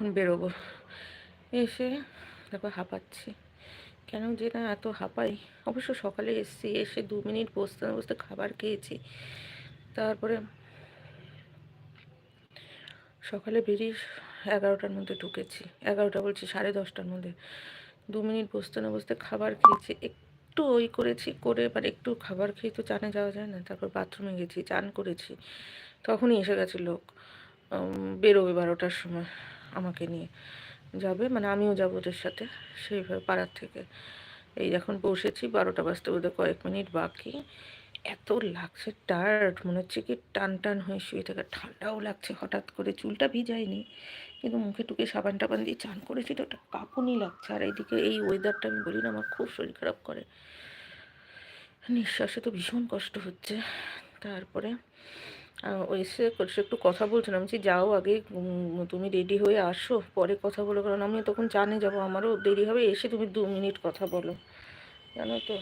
বেরোবো। এসে তারপর হাঁপাচ্ছি। কেন যে না এত হাঁপাই? অবশ্য সকালে এসছি, এসে দু মিনিট বসতে না বসতে খাবার খেয়েছি। তারপরে সকালে বেরিয়ে এগারোটার মধ্যে ঢুকেছি। এগারোটা বলছি, সাড়ে দশটার মধ্যে। দু মিনিট বসতে না বসতে খাবার খেয়েছি। একটু ওই করেছি, করে এবার একটু খাবার খেয়ে তো চানে যাওয়া যায় না। তারপর বাথরুমে গেছি, চান করেছি। তখনই এসে গেছে লোক। বেরোবে বারোটার সময়। আমাকে নিয়ে যাবে। মানে আমিও যাব ওদের সাথে সেইভাবে পাড়ার থেকে। এই এখন বসেছি, বারোটা বাজতে বোধহয় কয়েক মিনিট বাকি। এত লাগছে টায়ার্ড মনে হচ্ছে কি টান টান হয়ে শুয়ে থাকে। ঠান্ডাও লাগছে, হঠাৎ করে চুলটা ভিজায়নি কিন্তু মুখে টুকে সাবান টাবান দিয়ে চান করেছি তো ওটা কাঁপুনি লাগছে। আর এইদিকে এই ওয়েদারটা আমি বলি না, আমার খুব শরীর খারাপ করে। নিঃশ্বাসে তো ভীষণ কষ্ট হচ্ছে। তারপরে এসে একটু কথা বলছিলাম যে যাও আগে তুমি রেডি হয়ে আসো, পরে কথা বলো। কারণ আমি তখন জানে যাব, আমারও দেরি হবে, এসে তুমি দু মিনিট কথা বলো। জানো তো?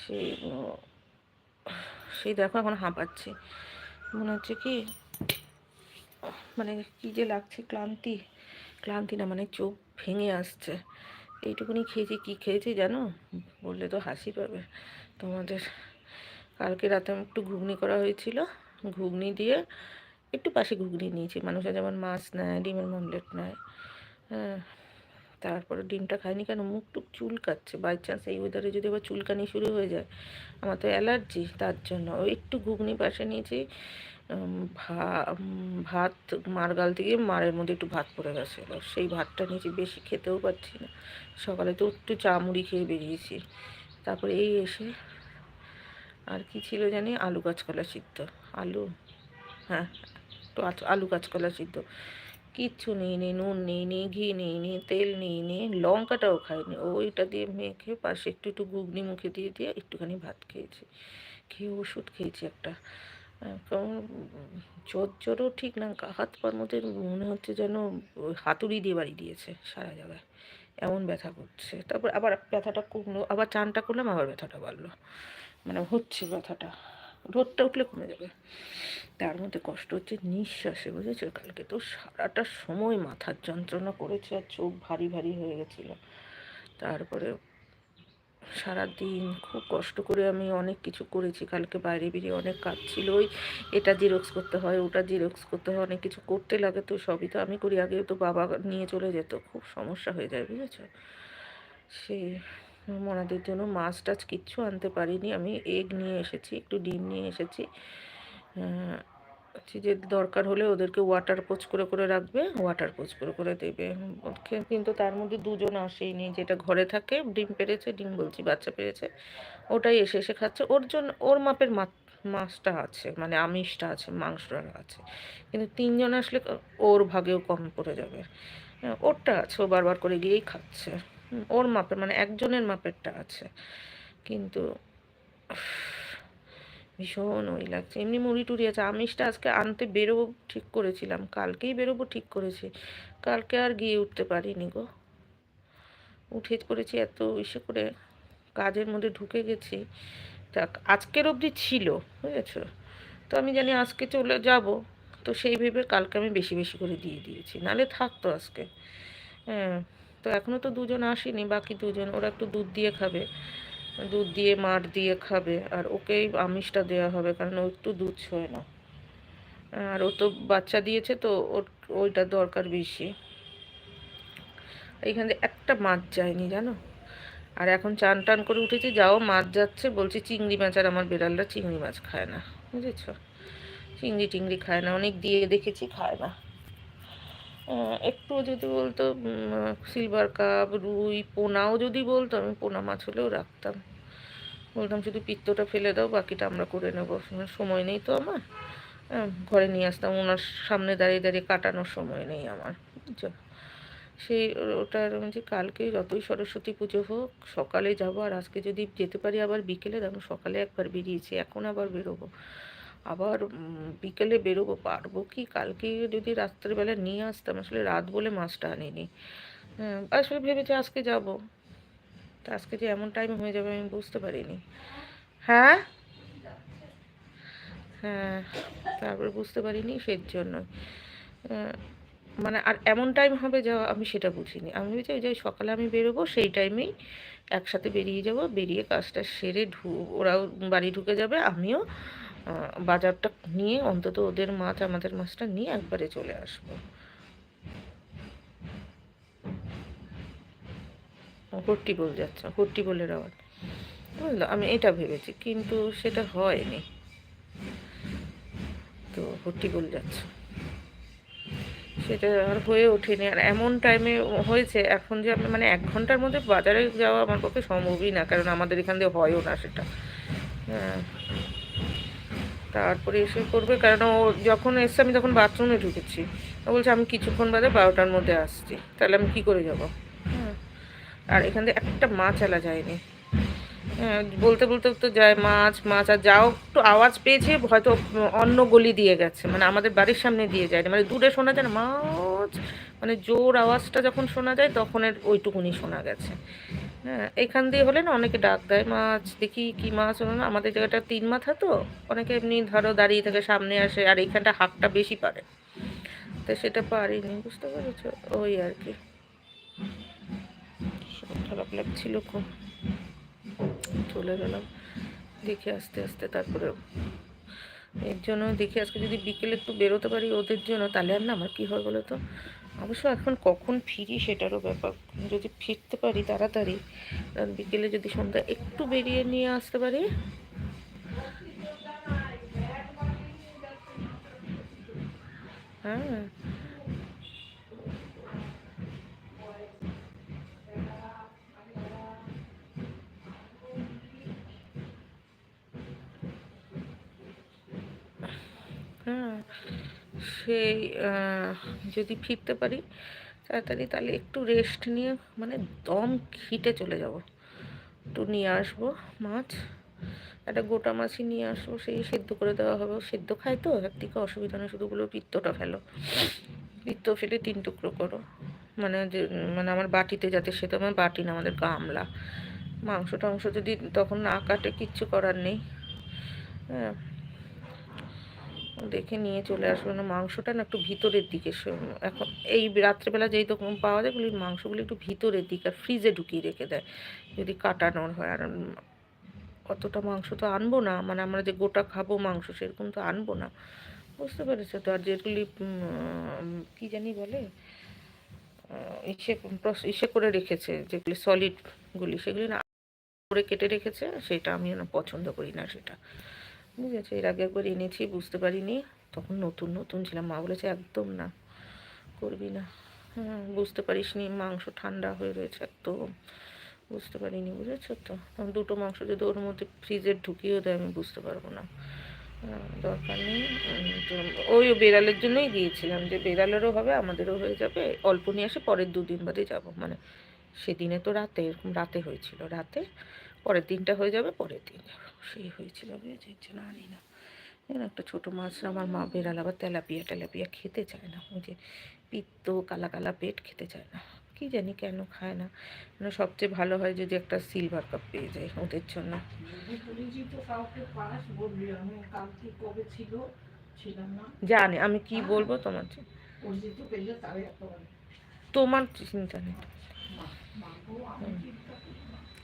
সেই সেই দেখো এখন হাঁপাচ্ছি। মনে হচ্ছে কি মানে কী যে লাগছে, ক্লান্তি। ক্লান্তি না মানে চোখ ভেঙে আসছে। এইটুকুনি খেয়েছি, কি খেয়েছি জানো? বললে তো হাসি পাবে তোমাদের। কালকে রাতে একটু ঘুগনি করা হয়েছিল। ঘুগনি দিয়ে একটু পাশে ঘুগনি নিয়েছি। মানুষের যেমন মাছ নেয়, ডিমের মমলেট নেয় হ্যাঁ তারপরে ডিমটা খাইনি কেন? মুখ টুক চুলকাচ্ছে। বাই চান্স এই ওয়েদারে যদি আবার চুলকানি শুরু হয়ে যায়, আমার তো অ্যালার্জি তার জন্য। ওই একটু ঘুগনি পাশে নিয়েছি। ভা ভাত মার গাল থেকে মারের মধ্যে একটু ভাত পড়ে গেছে। এবার সেই ভাতটা নিয়েছি। বেশি খেতেও পারছি না। সকালে তো একটু চা মুড়ি খেয়ে বেরিয়েছি। তারপরে এই এসে আর কি ছিল জানি? আলু কাঁচকলা সিদ্ধ। আলু? হ্যাঁ তো আলু কাঁচকলা সিদ্ধ। কিচ্ছু নেই নি নুন নেই নি ঘি নেই নি তেল নেই নি লঙ্কাটাও খাইনি। ওইটা দিয়ে মেখে পাশে একটু একটু ঘুগনি মুখে দিয়ে দিয়ে একটুখানি ভাত খেয়েছি। খেয়ে ওষুধ খেয়েছি একটা। কারণ জ্বর জ্বরও ঠিক না হাত পার মধ্যে মনে হচ্ছে যেন হাতুড়ি দিয়ে বাড়ি দিয়েছে সারা জায়গায়। এমন ব্যথা করছে। তারপর আবার ব্যথাটা কমলো, আবার চানটা করলাম, আবার ব্যথাটা বাড়লো। হচ্ছে ব্যথাটা। রোদটা উঠলে কমে যাবে। তার মধ্যে কষ্ট হচ্ছে, নিঃশ্বাসে, বুঝেছ? কালকে তো সারাটা সময় মাথার যন্ত্রণা করেছে আর চোখ ভারী ভারী হয়ে গেছিল। তারপরে সারা দিন খুব কষ্ট করে আমি অনেক কিছু করেছি। কালকে বাইরে বেরিয়ে অনেক কাজ ছিল। ওই এটা জিরক্স করতে হয়, ওটা জিরক্স করতে হয়, অনেক কিছু করতে লাগে তো সবই তো আমি করি। আগেও তো বাবা নিয়ে চলে যেত, খুব সমস্যা হয়ে যায়, বুঝেছ? সেই মনাদের জন্য মাছ টাছ কিচ্ছু আনতে পারিনি। আমি এগ নিয়ে এসেছি, একটু ডিম নিয়ে এসেছি। যে দরকার হলে ওদেরকে ওয়াটার পোচ করে করে রাখবে ওয়াটার পোচ করে করে দেবে। কিন্তু তার মধ্যে দুজন আসেইনি, যেটা ঘরে থাকে, ডিম পেরেছে, ডিম বলছি, বাচ্চা পেরেছে, ওটাই এসে এসে খাচ্ছে। ওর জন্য ওর মাপের মাছটা আছে মানে আমিষটা আছে, মাংসটা আছে। কিন্তু তিনজন আসলে ওর ভাগেও কম পড়ে যাবে। ওরটা আছে, ও বারবার করে গিয়েই খাচ্ছে। ওর মাপের মানে একজনের মাপেরটা আছে। কিন্তু ভীষণ ওই লাগছে। এমনি মুড়ি টুড়ি আছে। আমিষটা আজকে আনতে বেরোবো ঠিক করেছিলাম। কালকেই বেরোবো ঠিক করেছি। কালকে আর গিয়ে উঠতে পারিনি গো। উঠে করেছি এত ইসে করে কাজের মধ্যে ঢুকে গেছি। তা আজকের অবধি ছিল, বুঝেছ? তো আমি জানি আজকে চলে যাব। তো সেই ভেবে কালকে আমি বেশি বেশি করে দিয়ে দিয়েছি। নালে থাকতো আজকে। হ্যাঁ। তো এখনও তো দুজন আসেনি, বাকি দুজন। ওরা একটু দুধ দিয়ে খাবে। দুধ দিয়ে মাঠ দিয়ে খাবে। আর ওকেই আমিষটা দেওয়া হবে, কারণ ও একটু দুধ ছোয় না। আর ও তো বাচ্চা দিয়েছে তো, ওর, ওইটা দরকার বেশি। এইখান এইখানে একটা মাছ যায়নি, জানো? আর এখন চান টান করে উঠেছি, যাও, মাছ যাচ্ছে। বলছি, চিংড়ি মাছ, আর আমার বেড়ালরা চিংড়ি মাছ খায় না, বুঝেছ? চিংড়ি টিংড়ি খায় না, অনেক দিয়ে দেখেছি, খায় না। একটু যদি বলতো সিলভার কাপ রুই, পোনাও যদি বলতো, আমি পোনা মাছ হলেও রাখতাম। বলতাম, শুধু পিত্তটা ফেলে দাও, বাকিটা আমরা করে নেব। সময় নেই তো আমার। ঘরে নিয়ে আসতাম, ওনার সামনে দাঁড়িয়ে দাঁড়িয়ে কাটানোর সময় নেই আমার। সেই ওটার যে কালকে যতই সরস্বতী পুজো হোক, সকালে যাব, আর আজকে যদি যেতে পারি আবার বিকেলে, দেখো সকালে একবার বেরিয়েছি, এখন আবার বেরোবো। আবার বিকেলে বেরোবো, পারব কি? কালকে যদি রাত্রেবেলা নিয়ে আসতাম, আসলে রাত বলে মাছটা আনিনি। হ্যাঁ আসলে ভেবেছি আজকে যাব। তা আজকে যে এমন টাইম হয়ে যাবে, আমি বুঝতে পারিনি। হ্যাঁ? হ্যাঁ তারপরে বুঝতে পারিনি সেই জন্য মানে আর এমন টাইম হবে যাওয়া আমি সেটা বুঝিনি। আমি ভেবেছি ওই যে সকালে আমি বেরোবো, সেই টাইমেই একসাথে বেরিয়ে যাব, বেরিয়ে কাজটা সেরে ঢু, ওরাও বাড়ি ঢুকে যাবে, আমিও বাজারটা নিয়ে অন্তত ওদের মাছ, আমাদের মাছটা নিয়ে একবারে চলে আসব। হট্টি বল যাচ্ছে হট্টি বলে আওয়াজ। বুঝলো? আমি এটা ভেবেছি, কিন্তু সেটা হয়নি। তো হট্টি বল যাচ্ছে। সেটা আর হয়ে ওঠেনি। আর এমন টাইমে হয়েছে, এখন যে আমি মানে এক ঘণ্টার মধ্যে বাজারে যাওয়া আমার পক্ষে সম্ভবই না, কারণ আমাদের এখান দিয়ে হয়ও না সেটা। হ্যাঁ। তারপরে এসে করবে কারণ ও যখন এসছে আমি তখন বাথরুমে ঢুকেছি। ও বলছে আমি কিছুক্ষণ বাদে বারোটার মধ্যে আসছি তাহলে আমি কী করে যাব? হ্যাঁ আর এখান থেকে একটা মাছ আলা যায়নি। হ্যাঁ বলতে বলতে তো যায় মাছ মাছ আর যাও একটু আওয়াজ পেয়েছে হয়তো অন্য গলি দিয়ে গেছে মানে আমাদের বাড়ির সামনে দিয়ে যায়নি মানে দূরে শোনা যায় না মাছ মানে জোর আওয়াজটা যখন শোনা যায় তখন এর ওইটুকুনি শোনা গেছে। হ্যাঁ এখান দিয়ে হলে না অনেকে ডাক দেয়, মাছ দেখি কি মাছ হলো না, আমাদের জায়গাটা তিন মাথা তো, অনেকে এমনি ধরো দাঁড়িয়ে থেকে সামনে আসে, আর এইখানটা হাঁকটা বেশি পারে। তো সেটা পারিনি, বুঝতে পেরেছ? ওই আর কি। খারাপ লাগছিল খুব। চলে গেলাম। দেখে আস্তে আস্তে তারপরে এর জন্য দেখি আজকে যদি বিকেলে একটু বেরোতে পারি ওদের জন্য, তাহলে আর না আমার কী হয় বলো তো? অবশ্য এখন কখন ফিরি সেটারও ব্যাপার। যদি ফিরতে পারি তাড়াতাড়ি বিকেলে যদি সন্ধ্যা একটু বেরিয়ে নিয়ে আসতে পারি। হ্যাঁ। হ্যাঁ। আহ, যদি ফিরতে পারি তাড়াতাড়ি তাহলে একটু রেস্ট নিয়ে মানে দম খিটে চলে যাব। একটু নিয়ে আসব মাছ একটা গোটা মাছই নিয়ে আসব সেই সেদ্ধ করে দেওয়া হবে। সেদ্ধ খায় তো একদিকে অসুবিধা নেই শুধুগুলো পিত্তটা ফেলো। পিত্ত ফেলে তিন টুকরো করো। মানে যে মানে আমার বাটিতে যাতে সে তো আমার বাটি না আমাদের গামলা। মাংস টাংস যদি তখন না কাটে কিচ্ছু করার নেই। হ্যাঁ। দেখে নিয়ে চলে আসব না। মাংসটা না একটু ভিতরের দিকে এখন এই রাত্রেবেলা যেই তখন পাওয়া যায় ওগুলির মাংসগুলি একটু ভিতরের দিকে আর ফ্রিজে ঢুকিয়ে রেখে দেয়। যদি কাটানোর হয় আর অতটা মাংস তো আনব না। মানে আমরা যে গোটা খাব মাংস সেরকম তো আনব না। বুঝতে পেরেছ তো? আর যেগুলি কি জানি বলে? ইসে ইসে করে রেখেছে যেগুলি সলিডগুলি সেগুলি না করে কেটে রেখেছে, সেটা আমি না পছন্দ করি না সেটা। বুঝেছ এর আগে একবার এনেছি, বুঝতে পারিনি। তখন নতুন নতুন ছিলাম। মা বলেছে, একদম না, করবি না। হ্যাঁ বুঝতে পারিস নি মাংস ঠান্ডা হয়ে রয়েছে একদম। বুঝতে পারিনি, বুঝেছ তো? তখন দুটো মাংস যদি ওর মধ্যে ফ্রিজে ঢুকিয়েও দেয়, আমি বুঝতে পারব না। দরকার নেই। ওই বেড়ালের জন্যই গিয়েছিলাম যে, বেড়ালেরও হবে, আমাদেরও হয়ে যাবে। অল্প নিয়ে আসে পরের দুদিন বাদে যাব। মানে সেদিনে তো রাতে, এরকম রাতে হয়েছিল, রাতে। পরের দিনটা হয়ে যাবে, পরের দিন যাব। সেই হয়েছিল বুঝেছি যে না। এর একটা ছোটো মাছ, আমার মা বেড়াল, আবার তেলাপিয়া টেলাপিয়া খেতে চায় না। ওই যে পিত্ত, কালা কালা পেট খেতে চায় না। কি জানি কেন খায় না। মানে সবচেয়ে ভালো হয় যদি একটা সিলভার কাপ পেয়ে যায় ওদের জন্য। জানি, আমি কি বলব তোমার তোমার চিন্তা নেই।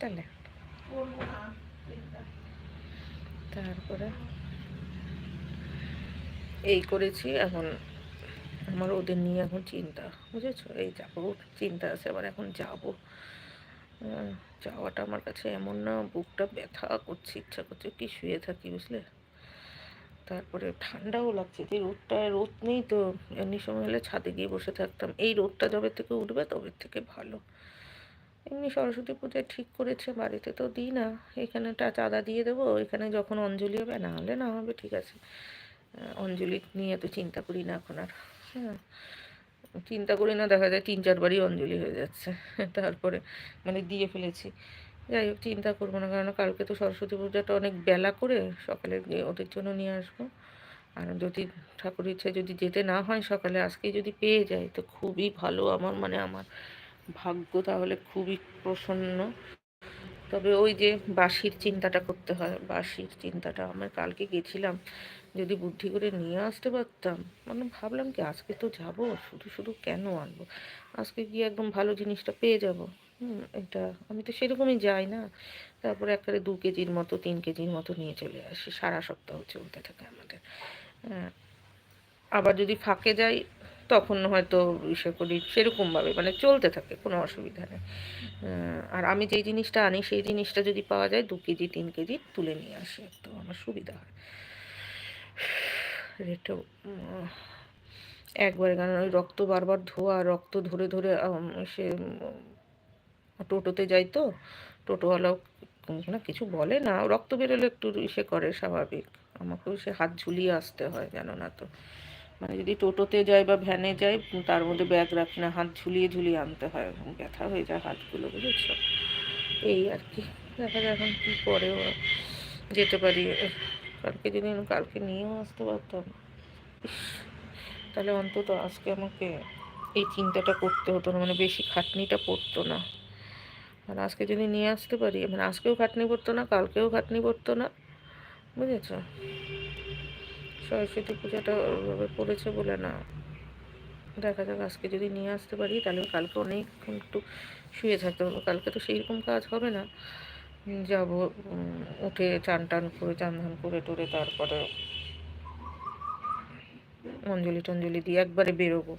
তাহলে। তারপরে এই করেছি, এখন আমার ওদের নিয়ে এখন চিন্তা, বুঝেছ? এই যাব, চিন্তা আছে, আবার এখন যাব। যাওয়াটা আমার কাছে এমন না, বুকটা ব্যথা করছে, ইচ্ছা করছে কি শুয়ে থাকি, বুঝলে? তারপরে ঠান্ডাও লাগছে, যে রোদটা, রোদ নেই তো, এমনি সময় হলে ছাদে গিয়ে বসে থাকতাম। এই রোদটা যবে থেকে উঠবে, তবে থেকে ভালো। এমনি সরস্বতী পূজায় ঠিক করেছে বাড়িতে তো দিই না। এখানেটা চাঁদা দিয়ে দেবো, এখানে যখন অঞ্জলি হবে, না হলে না হবে, ঠিক আছে। অঞ্জলি নিয়ে তো চিন্তা করি না এখন আর। হ্যাঁ চিন্তা করি না, দেখা যায় তিন চারবারই অঞ্জলি হয়ে যাচ্ছে। তারপরে মানে দিয়ে ফেলেছি। যাই হোক, চিন্তা করব না কারণ কালকে তো সরস্বতী পূজাটা অনেক বেলা করে সকালে ওদের জন্য নিয়ে আসব। আর যদি ঠাকুর ইচ্ছে যদি যেতে না হয় সকালে আজকে যদি পেয়ে যাই, তো খুবই ভালো আমার মানে আমার। ভাগ্য তাহলে খুবই প্রসন্ন। তবে ওই যে বাসির চিন্তাটা করতে হয় বাসির চিন্তাটা, আমি কালকে গেছিলাম, যদি বুদ্ধি করে নিয়ে আসতে পারতাম মানে ভাবলাম কি আজকে তো যাব, শুধু শুধু কেন আনব? আজকে গিয়ে একদম ভালো জিনিসটা পেয়ে যাব। হুম, এটা আমি তো সেরকমই যাই না। তারপরে একবারে দু কেজির মতো, তিন কেজির মতো নিয়ে চলে আসি, সারা সপ্তাহ চলতে থাকে আমাদের। হ্যাঁ আবার যদি ফাঁকে যাই তখন হয়তো ইসে করি, সেরকমভাবে মানে চলতে থাকে, কোনো অসুবিধা নেই। আর আমি যেই জিনিসটা আনি, সেই জিনিসটা যদি পাওয়া যায়, দু কেজি, তিন কেজি তুলে নিয়ে আসি, তো আমার সুবিধা হয়। রেটেও একবারে কারণ ওই রক্ত বারবার ধোয়া, রক্ত ধরে ধরে সে টোটোতে যাই তো, টোটোওয়ালাও না, কিছু বলে না, রক্ত বেরোলে একটু ইসে করে, স্বাভাবিক। আমাকেও সে হাত ঝুলিয়ে আসতে হয় জানো না তো। মানে যদি টোটোতে যাই বা ভ্যানে যাই তার মধ্যে ব্যাগ রাখি না, হাত ঝুলিয়ে ঝুলিয়ে আনতে হয়। ব্যথা হয়ে যায় হাতগুলো, বুঝেছ? এই আর কি। দেখা যাক এখন কী করে যেতে পারি। কালকে যদি কালকে নিয়েও আসতে পারতাম। তাহলে অন্তত আজকে আমাকে এই চিন্তাটা করতে হতো না মানে বেশি খাটনিটা পড়তো না। আর আজকে যদি নিয়ে আসতে পারি মানে আজকেও খাটনি পড়তো না, কালকেও খাটনি পড়তো না, বুঝেছ? সরস্বতী পূজাটা ওইভাবে পড়েছে বলে না। দেখা যাক, আজকে যদি নিয়ে আসতে পারি, তাহলে কালকে অনেকক্ষণ একটু শুয়ে থাকতে পারব কালকে তো সেই রকম কাজ হবে না। যাব উঠে চান টান করে, চান ধান করে টরে তারপরে অঞ্জলি টঞ্জলি দিয়ে একবারে বেরোবো।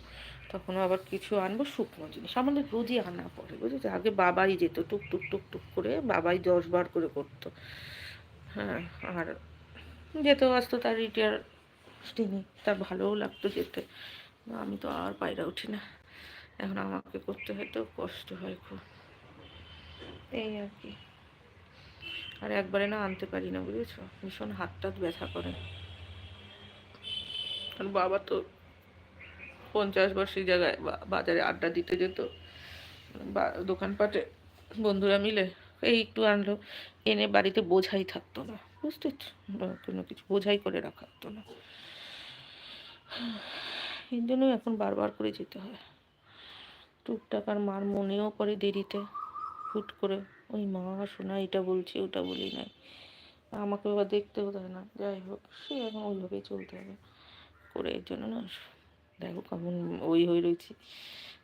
তখন আবার কিছু আনব, শুকনো জিনিস। আমাদের রোজই আনা পড়ে, বুঝেছ? আগে বাবাই যেত, টুক টুক টুক টুক করে বাবাই দশ বার করে করতো। হ্যাঁ আর যেতেও আসতো তার রিটায়ার তিনি তার ভালোও লাগতো যেতে। আমি তো আর পায়রা উঠি না। এখন আমাকে করতে হয় তো কষ্ট হয় খুব। এই আর কি। আর একবারে না আনতে পারি না, বুঝেছ? ভীষণ হাত টাত ব্যথা করে। আর বাবা তো পঞ্চাশ বর্ষের জায়গায় বাজারে আড্ডা দিতে যেত। দোকানপাটে বন্ধুরা মিলে এই একটু আনলো। এনে বাড়িতে বোঝাই থাকতো না, বুঝতে কোনো কিছু বোঝাই করে রাখা হতো না। এই জন্যই এখন বারবার করে যেতে হয়। টুকটাক আর মার মনেও পড়ে দেরিতে। হুট করে, ওই মা শোনা এটা বলছি, ওটা বলি নাই। আমাকে আবার দেখতেও দেয় না। যাই হোক, সে এখন ওইভাবেই চলতে হবে। করে এর জন্য না, দেখো কেমন ওই হয়ে রয়েছি।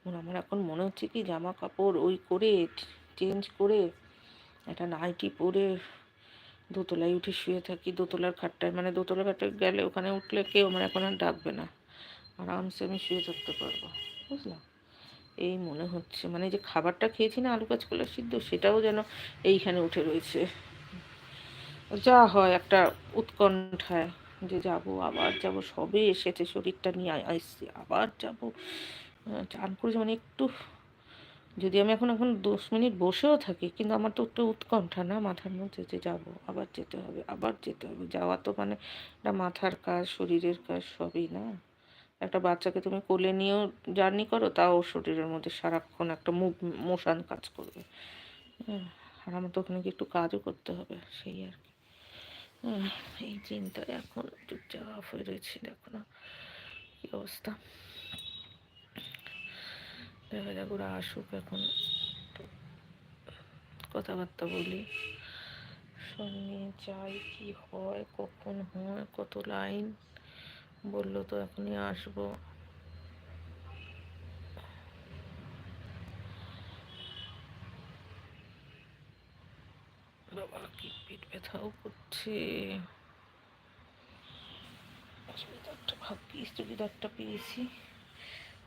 মানে আমার এখন মনে হচ্ছে কি, জামা কাপড় ওই করে, চেঞ্জ করে একটা নাইটি পরে দোতলায় উঠে শুয়ে থাকি, দোতলার খাটটায়। মানে দোতলার খাটটায় গেলে ওখানে উঠলে কেউ আমার এখন আর ডাকবে না। আরামসে আমি শুয়ে থাকতে পারব, বুঝলাম? এই মনে হচ্ছে। মানে যে খাবারটা খেয়েছি না, আলু কাঁচকলা সিদ্ধ, সেটাও যেন এইখানে উঠে রয়েছে। যা হয় একটা উৎকণ্ঠায় যে যাব, আবার যাব, সবে এসেছে, শরীরটা নিয়ে আসছি আবার যাব। চান করেছি মানে একটু যদি আমি এখন এখন দশ মিনিট বসেও থাকি কিন্তু আমার তো একটু উৎকণ্ঠা না মাথার মধ্যে যে যাব আবার যেতে হবে আবার যেতে হবে। যাওয়া তো মানে একটা মাথার কাজ শরীরের কাজ সবই না। একটা বাচ্চাকে তুমি কোলে নিয়েও জার্নি করো তাও শরীরের মধ্যে সারাক্ষণ একটা মুভ মোশান কাজ করবে। হ্যাঁ, আর আমার তো ওখানে একটু কাজও করতে হবে সেই আর কি। হ্যাঁ, এই চিন্তায় এখন চুপচাপ হয়ে রয়েছে দেখো না কী অবস্থা। দেখা যাক ওরা আসুক এখন। কথাবার্তা বলি। সঙ্গে যাই কি হয়, কখন হয়, কত লাইন। বলল তো এখনই আসব। বাবা, কি পেট ব্যথাও করছে। চুড়িদারটা ভাবছি চুড়িদারটা পেয়েছি।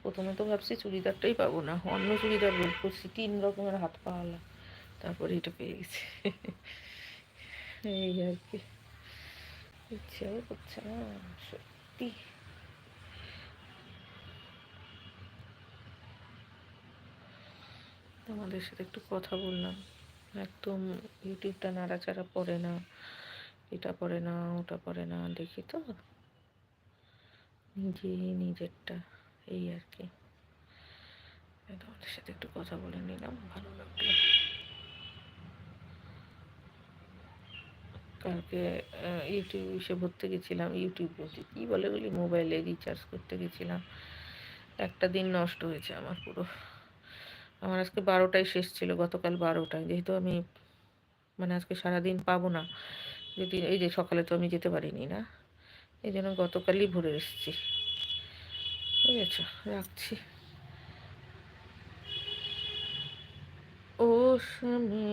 প্রথমে তো ভাবছি চুড়িদারটাই পাবো না, অন্য চুড়িদার বের করছি তিন রকমের হাত পাওয়ালা, তারপরে এটা পেয়ে গেছি। এই আর কি। ইচ্ছেও করছে না, সত্যি। তোমাদের সাথে একটু কথা বললাম, একদম ইউটিউবটা নাড়াচাড়া পড়ে না, এটা পড়ে না, ওটা পড়ে না, দেখি তো নিজে নিজেরটা। এই আর কি। তোমাদের সাথে একটু কথা বলে নিলাম, ভালো লাগল। কালকে ইউটিউব এসে ভরতে গেছিলাম, ইউটিউব বলছি কী বলে বলি মোবাইলে রিচার্জ করতে গেছিলাম। একটা দিন নষ্ট হয়েছে আমার পুরো। আমার আজকে বারোটায় শেষ ছিল, গতকাল বারোটায়। যেহেতু আমি মানে আজকে সারাদিন পাবো না, যদি এই যে সকালে তো আমি যেতে পারিনি না, এই জন্য গতকালই ভরে এসেছি। বুঝেছ রাখছি। ও স্বামী।